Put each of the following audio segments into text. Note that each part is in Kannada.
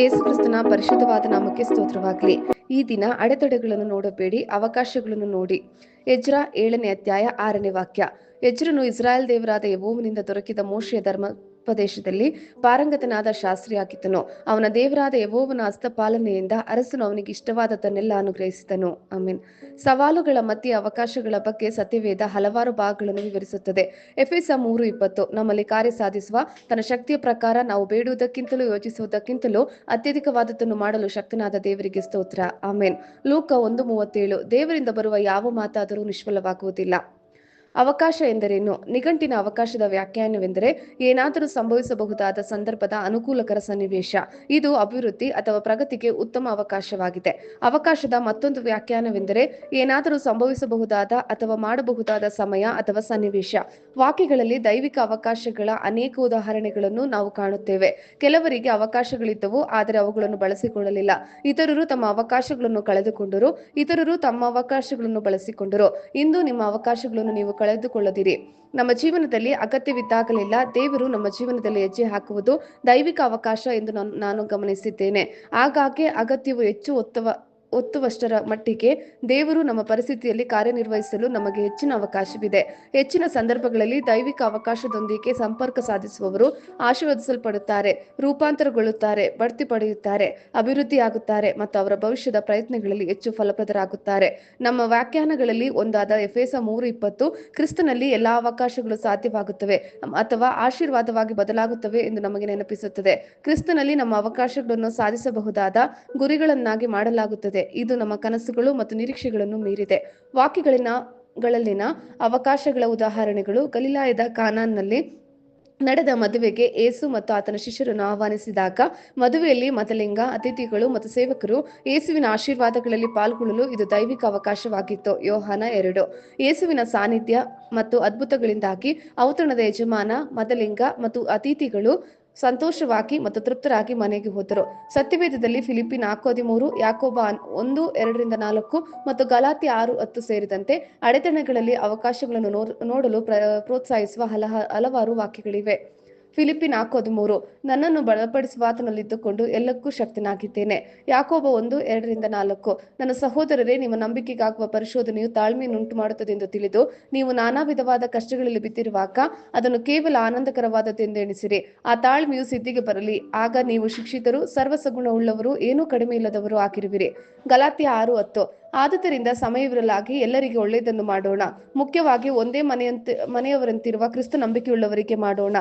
ಏಸು ಕ್ರಿಸ್ತನ ಪರಿಶುದ್ಧವಾದ ನಾಮಕ್ಕೆ ಸ್ತೋತ್ರವಾಗಲಿ. ಈ ದಿನ ಅಡೆತಡೆಗಳನ್ನು ನೋಡಬೇಡಿ, ಅವಕಾಶಗಳನ್ನು ನೋಡಿ. ಎಜ್ರ ಏಳನೇ ಅಧ್ಯಾಯ ಆರನೇ ವಾಕ್ಯ. ಎಜ್ರನು ಇಸ್ರಾಯೇಲ್ ದೇವರಾದ ಯೆಹೋವನಿಂದ ದೊರಕಿದ ಮೋಶೆಯ ಧರ್ಮ ಪ್ರದೇಶದಲ್ಲಿ ಪಾರಂಗತನಾದ ಶಾಸ್ತ್ರಿಯಾಗಿದ್ದನು ಅವನ ದೇವರಾದ ಯವೋವನ ಹಸ್ತಪಾಲನೆಯಿಂದ ಅರಸನು ಅವನಿಗೆ ಇಷ್ಟವಾದದ್ದನ್ನೆಲ್ಲ ಅನುಗ್ರಹಿಸಿದನು. ಆಮೀನ್. ಸವಾಲುಗಳ ಮತ್ತೆ ಅವಕಾಶಗಳ ಬಗ್ಗೆ ಸತ್ಯವೇದ ಹಲವಾರು ಭಾಗಗಳನ್ನು ವಿವರಿಸುತ್ತದೆ. ಎಫೆಸ ಮೂರು ಇಪ್ಪತ್ತು. ನಮ್ಮಲ್ಲಿ ಕಾರ್ಯ ಸಾಧಿಸುವ ತನ್ನ ಶಕ್ತಿಯ ಪ್ರಕಾರ ನಾವು ಬೇಡುವುದಕ್ಕಿಂತಲೂ ಯೋಚಿಸುವುದಕ್ಕಿಂತಲೂ ಅತ್ಯಧಿಕವಾದದನ್ನು ಮಾಡಲು ಶಕ್ತನಾದ ದೇವರಿಗೆ ಸ್ತೋತ್ರ. ಆಮೇನ್. ಲೂಕ ಒಂದು ಮೂವತ್ತೇಳು. ದೇವರಿಂದ ಬರುವ ಯಾವ ಮಾತಾದರೂ ನಿಷ್ಫಲವಾಗುವುದಿಲ್ಲ. ಅವಕಾಶ ಎಂದರೇನು? ನಿಘಂಟಿನ ಅವಕಾಶದ ವ್ಯಾಖ್ಯಾನವೆಂದರೆ ಏನಾದರೂ ಸಂಭವಿಸಬಹುದಾದ ಸಂದರ್ಭದ ಅನುಕೂಲಕರ ಸನ್ನಿವೇಶ. ಇದು ಅಭಿವೃದ್ಧಿ ಅಥವಾ ಪ್ರಗತಿಗೆ ಉತ್ತಮ ಅವಕಾಶವಾಗಿದೆ. ಅವಕಾಶದ ಮತ್ತೊಂದು ವ್ಯಾಖ್ಯಾನವೆಂದರೆ ಏನಾದರೂ ಸಂಭವಿಸಬಹುದಾದ ಅಥವಾ ಮಾಡಬಹುದಾದ ಸಮಯ ಅಥವಾ ಸನ್ನಿವೇಶ. ವಾಕ್ಯಗಳಲ್ಲಿ ದೈವಿಕ ಅವಕಾಶಗಳ ಅನೇಕ ಉದಾಹರಣೆಗಳನ್ನು ನಾವು ಕಾಣುತ್ತೇವೆ. ಕೆಲವರಿಗೆ ಅವಕಾಶಗಳಿದ್ದವು, ಆದರೆ ಅವುಗಳನ್ನು ಬಳಸಿಕೊಳ್ಳಲಿಲ್ಲ. ಇತರರು ತಮ್ಮ ಅವಕಾಶಗಳನ್ನು ಕಳೆದುಕೊಂಡರು, ಇತರರು ತಮ್ಮ ಅವಕಾಶಗಳನ್ನು ಬಳಸಿಕೊಂಡರು. ಇಂದು ನಿಮ್ಮ ಅವಕಾಶಗಳನ್ನು ನೀವು ಕಳೆದುಕೊಳ್ಳದಿರಿ. ನಮ್ಮ ಜೀವನದಲ್ಲಿ ಅಗತ್ಯವಿದ್ದಾಗಲಿಲ್ಲ ದೇವರು ನಮ್ಮ ಜೀವನದಲ್ಲಿ ಹೆಜ್ಜೆ ಹಾಕುವುದು ದೈವಿಕ ಅವಕಾಶ ಎಂದು ನಾನು ಗಮನಿಸಿದ್ದೇನೆ. ಆಗಾಗ್ಗೆ ಅಗತ್ಯವು ಹೆಚ್ಚು ಒತ್ತವ ಒತ್ತುವಷ್ಟರ ಮಟ್ಟಿಗೆ ದೇವರು ನಮ್ಮ ಪರಿಸ್ಥಿತಿಯಲ್ಲಿ ಕಾರ್ಯನಿರ್ವಹಿಸಲು ನಮಗೆ ಹೆಚ್ಚಿನ ಅವಕಾಶವಿದೆ. ಹೆಚ್ಚಿನ ಸಂದರ್ಭಗಳಲ್ಲಿ ದೈವಿಕ ಅವಕಾಶದೊಂದಿಗೆ ಸಂಪರ್ಕ ಸಾಧಿಸುವವರು ಆಶೀರ್ವದಿಸಲ್ಪಡುತ್ತಾರೆ, ರೂಪಾಂತರಗೊಳ್ಳುತ್ತಾರೆ, ಬಡ್ತಿ ಪಡೆಯುತ್ತಾರೆ, ಅಭಿವೃದ್ಧಿಯಾಗುತ್ತಾರೆ ಮತ್ತು ಅವರ ಭವಿಷ್ಯದ ಪ್ರಯತ್ನಗಳಲ್ಲಿ ಹೆಚ್ಚು ಫಲಪ್ರದರಾಗುತ್ತಾರೆ. ನಮ್ಮ ವ್ಯಾಖ್ಯಾನಗಳಲ್ಲಿ ಒಂದಾದ ಎಫೆಸ ಮೂರು ಇಪ್ಪತ್ತು, ಕ್ರಿಸ್ತನಲ್ಲಿ ಎಲ್ಲಾ ಅವಕಾಶಗಳು ಸಾಧ್ಯವಾಗುತ್ತವೆ ಅಥವಾ ಆಶೀರ್ವಾದವಾಗಿ ಬದಲಾಗುತ್ತವೆ ಎಂದು ನಮಗೆ ನೆನಪಿಸುತ್ತದೆ. ಕ್ರಿಸ್ತನಲ್ಲಿ ನಮ್ಮ ಅವಕಾಶಗಳನ್ನು ಸಾಧಿಸಬಹುದಾದ ಗುರಿಗಳನ್ನಾಗಿ ಮಾಡಲಾಗುತ್ತದೆ. ಇದು ನಮ್ಮ ಕನಸುಗಳು ಮತ್ತು ನಿರೀಕ್ಷೆಗಳನ್ನು ಮೀರಿದೆ. ವಾಕ್ಯಗಳಿನ ಗಳಲ್ಲಿನ ಅವಕಾಶಗಳ ಉದಾಹರಣೆಗಳು ಗಲಿಲಾಯದ ಕಾನಾನ್ನಲ್ಲಿ ನಡೆದ ಮದುವೆಗೆ ಏಸು ಮತ್ತು ಆತನ ಶಿಷ್ಯರನ್ನು ಆಹ್ವಾನಿಸಿದಾಗ ಮದುವೆಯಲ್ಲಿ ಮತಲಿಂಗ ಅತಿಥಿಗಳು ಮತ್ತು ಸೇವಕರು ಯೇಸುವಿನ ಆಶೀರ್ವಾದಗಳಲ್ಲಿ ಪಾಲ್ಗೊಳ್ಳಲು ಇದು ದೈವಿಕ ಅವಕಾಶವಾಗಿತ್ತು. ಯೋಹಾನ ಎರಡು. ಯೇಸುವಿನ ಸಾನ್ನಿಧ್ಯ ಮತ್ತು ಅದ್ಭುತಗಳಿಂದಾಗಿ ಔತಣದ ಯಜಮಾನ, ಮದಲಿಂಗ ಮತ್ತು ಅತಿಥಿಗಳು ಸಂತೋಷವಾಗಿ ಮತ್ತು ತೃಪ್ತರಾಗಿ ಮನೆಗೆ ಹೋದರು. ಸತ್ಯವೇದದಲ್ಲಿ ಫಿಲಿಪಿ ನಾಲ್ಕು ಹದಿಮೂರು ಯಾಕೋಬ ಒಂದು, ಎರಡರಿಂದ ನಾಲ್ಕು ಮತ್ತು ಗಲಾತಿ ಆರು, ಹತ್ತು ಸೇರಿದಂತೆ ಅಡೆತಡೆಗಳಲ್ಲಿ ಅವಕಾಶಗಳನ್ನು ನೋಡಲು ಪ್ರೋತ್ಸಾಹಿಸುವ ಹಲಹ, ಹಲವಾರು ವಾಕ್ಯಗಳಿವೆ. ಫಿಲಿಪಿ ನಾಲ್ಕು ಹದಿಮೂರು ನನ್ನನ್ನು ಬಲಪಡಿಸುವ ಆತನಲ್ಲಿದ್ದುಕೊಂಡು ಎಲ್ಲಕ್ಕೂ ಶಕ್ತನಾಗಿದ್ದೇನೆ. ಯಾಕೋಬ ಒಂದು, ಎರಡರಿಂದ ನಾಲ್ಕು. ನನ್ನ ಸಹೋದರರೇ, ನಿಮ್ಮ ನಂಬಿಕೆಗಾಗುವ ಪರಿಶೋಧನೆಯು ತಾಳ್ಮೆಯನ್ನುಂಟು ಮಾಡುತ್ತದೆ ಎಂದು ತಿಳಿದು, ನೀವು ನಾನಾ ವಿಧವಾದ ಕಷ್ಟಗಳಲ್ಲಿ ಬಿದ್ದಿರುವಾಗ ಅದನ್ನು ಕೇವಲ ಆನಂದಕರವಾದದ್ದೆಂದೆಣಿಸಿರಿ. ಆ ತಾಳ್ಮೆಯು ಸಿದ್ಧಿಗೆ ಬರಲಿ. ಆಗ ನೀವು ಶಿಕ್ಷಿತರು ಸರ್ವಸಗುಣ ಉಳ್ಳವರು ಏನೂ ಕಡಿಮೆ ಇಲ್ಲದವರು ಆಗಿರುವಿರಿ. ಗಲಾತಿ ಆರು ಹತ್ತು. ಆದುದರಿಂದ ಸಮಯವಿರಲಾಗಿ ಎಲ್ಲರಿಗೆ ಒಳ್ಳೆಯದನ್ನು ಮಾಡೋಣ. ಮುಖ್ಯವಾಗಿ ಒಂದೇ ಮನೆಯಂತೆ, ಮನೆಯವರಂತಿರುವ ಕ್ರಿಸ್ತ ನಂಬಿಕೆಯುಳ್ಳವರಿಗೆ ಮಾಡೋಣ.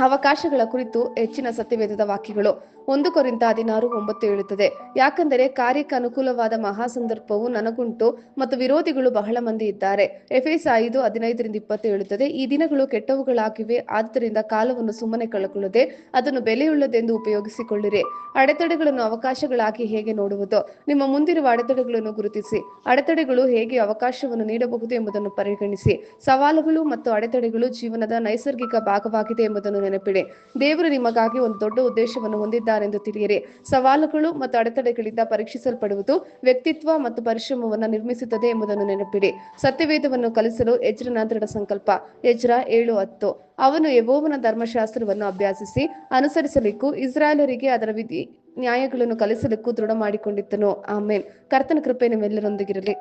ಅವಕಾಶಗಳ ಕುರಿತು ಹೆಚ್ಚಿನ ಸತ್ಯವೇದದ ವಾಕ್ಯಗಳು. ಒಂದು ಕೊರಿಂದ ಹದಿನಾರು ಒಂಬತ್ತು ಹೇಳುತ್ತದೆ ಯಾಕಂದರೆ ಕಾರ್ಯಕ್ಕೆ ಅನುಕೂಲವಾದ ಮಹಾ ಸಂದರ್ಭವು ನನಗುಂಟು ಮತ್ತು ವಿರೋಧಿಗಳು ಬಹಳ ಮಂದಿ ಇದ್ದಾರೆ. ಎಫ್ಎಸ್ ಐದು ಹದಿನೈದರಿಂದ ಇಪ್ಪತ್ತು ಹೇಳುತ್ತದೆ ಈ ದಿನಗಳು ಕೆಟ್ಟವುಗಳಾಗಿವೆ. ಆದ್ದರಿಂದ ಕಾಲವನ್ನು ಸುಮ್ಮನೆ ಕಳಕೊಳ್ಳದೆ ಅದನ್ನು ಬೆಲೆಯುಳ್ಳದೆಂದು ಉಪಯೋಗಿಸಿಕೊಳ್ಳಿರಿ. ಅಡೆತಡೆಗಳನ್ನು ಅವಕಾಶಗಳಾಗಿ ಹೇಗೆ ನೋಡುವುದು? ನಿಮ್ಮ ಮುಂದಿರುವ ಅಡೆತಡೆಗಳನ್ನು ಗುರುತಿಸಿ. ಅಡೆತಡೆಗಳು ಹೇಗೆ ಅವಕಾಶವನ್ನು ನೀಡಬಹುದು ಎಂಬುದನ್ನು ಪರಿಗಣಿಸಿ. ಸವಾಲುಗಳು ಮತ್ತು ಅಡೆತಡೆಗಳು ಜೀವನದ ನೈಸರ್ಗಿಕ ಭಾಗವಾಗಿದೆ ಎಂಬುದನ್ನು ನೆನಪಿಡಿ. ದೇವರು ನಿಮಗಾಗಿ ಒಂದು ದೊಡ್ಡ ಉದ್ದೇಶವನ್ನು ಹೊಂದಿದ್ದಾರೆಂದು ತಿಳಿಯಿರಿ. ಸವಾಲುಗಳು ಮತ್ತು ಅಡೆತಡೆಗಳಿಂದ ಪರೀಕ್ಷಿಸಲ್ಪಡುವುದು ವ್ಯಕ್ತಿತ್ವ ಮತ್ತು ಪರಿಶ್ರಮವನ್ನು ನಿರ್ಮಿಸುತ್ತದೆ ಎಂಬುದನ್ನು ನೆನಪಿಡಿ. ಸತ್ಯವೇದವನ್ನು ಕಲಿಸಲು ಎಜ್ರನ ದೃಢ ಸಂಕಲ್ಪ. ಎಜ್ರ ಏಳು ಹತ್ತು. ಅವನು ಯಬೋವನ ಧರ್ಮಶಾಸ್ತ್ರವನ್ನು ಅಭ್ಯಾಸಿಸಿ ಅನುಸರಿಸಲಿಕ್ಕೂ ಇಸ್ರಾಯೇಲರಿಗೆ ಅದರ ವಿಧಿ ನ್ಯಾಯಗಳನ್ನು ಕಲಿಸಲಿಕ್ಕೂ ದೃಢ ಮಾಡಿಕೊಂಡಿದ್ದನು. ಆಮೇನ್. ಕರ್ತನ ಕೃಪೆ ನಿಮ್ಮೆಲ್ಲರೊಂದಿಗಿರಲಿ.